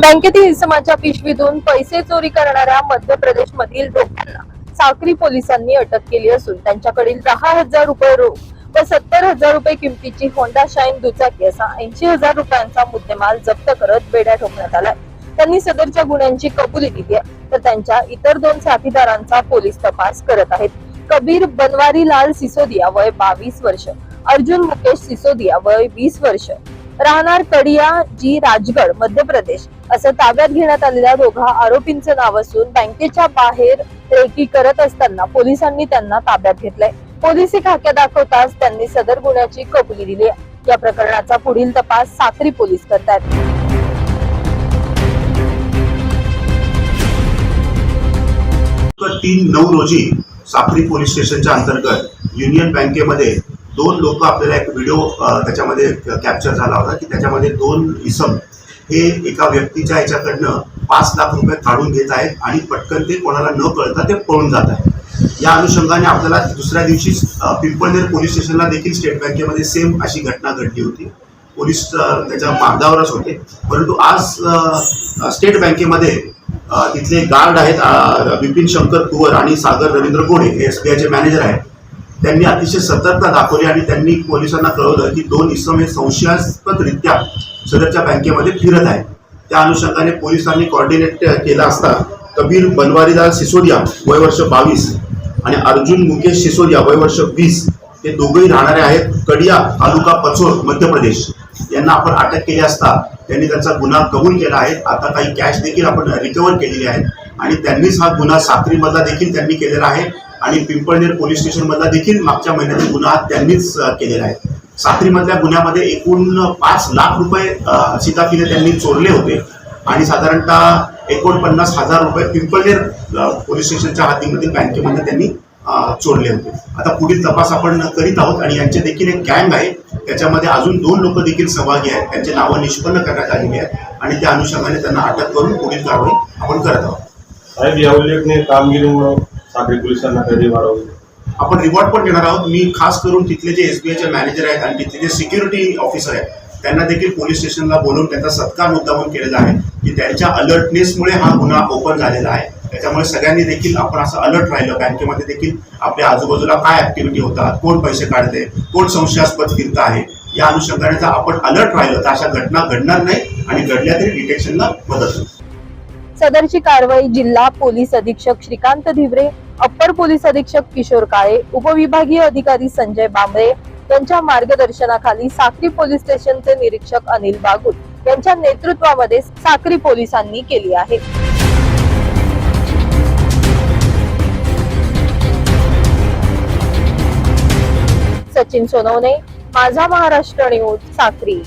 बँकेतील इसमाच्या पिशवीतून पैसे चोरी करणाऱ्या मध्य प्रदेश मधील दोघांना साक्री पोलिसांनी अटक केली असून त्यांच्याकडील दहा हजार रुपये रोख व सत्तर हजार रुपये किमतीची होंडा शाईन दुचाकी असा ऐंशी हजार रुपयांचा मुद्देमाल जप्त करत बेड्या ठोकण्यात आलाय. त्यांनी सदरच्या गुन्ह्यांची कबुली दिली आहे. तर त्यांच्या इतर दोन साथीदारांचा पोलीस तपास करत आहेत. कबीर बनवारी लाल सिसोदिया वय बावीस वर्ष अर्जुन मुकेश सिसोदिया वय वीस वर्ष राहणार कडिया जी राजगड मध्य प्रदेश असं ताब्यात घेण्यात आलेल्या दोघा आरोपींचं नाव असून बँकेच्या बाहेर रेकी करत असताना पोलिसांनी त्यांना ताब्यात घेतलंय. पोलिसी खाक्या दाखवताच त्यांनी सदर गुन्ह्याची कबुली दिली या प्रकरणाचा पुढील तपास साक्री पोलीस करतायत. तीन नऊ रोजी साक्री पोलीस स्टेशनच्या अंतर्गत युनियन बँकेमध्ये दोन लोक आपल्याला एक व्हिडिओ त्याच्यामध्ये कॅप्चर झाला होता की त्याच्यामध्ये दोन इसम हे एका व्यक्तीच्या ह्याच्याकडनं पाच लाख रुपये काढून घेत आहेत आणि पटकन ते कोणाला न कळता ते पळून जात आहेत. या अनुषंगाने आपल्याला दुसऱ्या दिवशी पिंपळनेर पोलीस स्टेशनला देखील स्टेट बँकेमध्ये सेम अशी घटना घडली होती. पोलीस त्याच्या मार्गावरच होते. परंतु आज स्टेट बँकेमध्ये तिथले गार्ड आहेत बिपिन विपिन शंकर कुवर आणि सागर रवींद्र गोडे हे एस बी आयचे मॅनेजर आहेत. त्यांनी अतिशय सतर्कता दाखवली आणि त्यांनी पोलिसांना कळवलं की दोन इसम हे संशयास्पदरित्या सदरच्या बँकेमध्ये फिरत आहेत. त्या अनुषंगाने पोलिसांनी कॉर्डिनेट केला असता कबीर बनवारीलाल सिसोदिया वय वर्ष बावीस आणि अर्जुन मुकेश सिसोदिया वय वर्ष वीस हे दोघेही राहणारे आहेत कडिया तालुका पचोर मध्य प्रदेश. यांना आपण अटक केली असता त्यांनी त्यांचा गुन्हा कबूल केला आहे. आता काही कॅश देखील आपण रिकवर केलेली आहे आणि त्यांनीच हा गुन्हा साक्रीमधला देखील त्यांनी केलेला आहे. आणि पिंपळनेर पोलीस स्टेशनमधला देखील मागच्या महिन्यातील गुन्हा त्यांनीच केलेला आहे. साक्रीमधल्या गुन्ह्यामध्ये एकूण पाच लाख रुपये अ, त्यांनी चोरले होते. आणि साधारणतः एकोणपन्नास हजार रुपये पिंपळनेर पोलीस स्टेशनच्या हातीमधील बँकेमध्ये त्यांनी चोरले होते. आता पुढील तपास आपण करीत आहोत आणि यांचे देखील एक गँग आहे. त्याच्यामध्ये अजून दोन लोक देखील सहभागी आहेत. त्यांची नावं निष्पन्न करण्यात आलेली आहेत आणि त्या अनुषंगाने त्यांना अटक करून पुढील कारवाई आपण करत आहोत. साहेब या उल्लेखनीय कामगिरीमुळे साखळी पोलिसांना कधी वाढवली. आपण रिवॉर्ड पण देणार आहोत. मी खास करून तिथले जे एसबीआयचे मॅनेजर आहेत आणि तिथले जे सिक्युरिटी ऑफिसर आहेत त्यांना देखील पोलीस स्टेशनला बोलून त्यांचा सत्कार मुद्दामून केलेला आहे की त्यांच्या अलर्टनेसमुळे हा गुन्हा ओपन झालेला आहे. त्याच्यामुळे सगळ्यांनी देखील आपण असं अलर्ट राहिलं. बँकेमध्ये देखील आपल्या आजूबाजूला काय ऍक्टिव्हिटी होतात कोण पैसे काढते कोण संशयास्पद फिरत आहे या अनुषंगाने जर आपण अलर्ट राहिलं तर अशा घटना घडणार नाही आणि घडल्या तरी डिटेक्शनला मदत होईल. सदरची कारवाई जिल्हा पोलीस अधीक्षक श्रीकांत धिवरे अप्पर पोलीस अधीक्षक किशोर काळे उपविभागीय अधिकारी संजय बांबळे यांच्या मार्गदर्शनाखाली साक्री पोलीस स्टेशनचे निरीक्षक अनिल बागुल यांच्या नेतृत्वामध्ये साक्री पोलिसांनी केली आहे. सचिन सोनवणे माझा महाराष्ट्र न्यूज साक्री.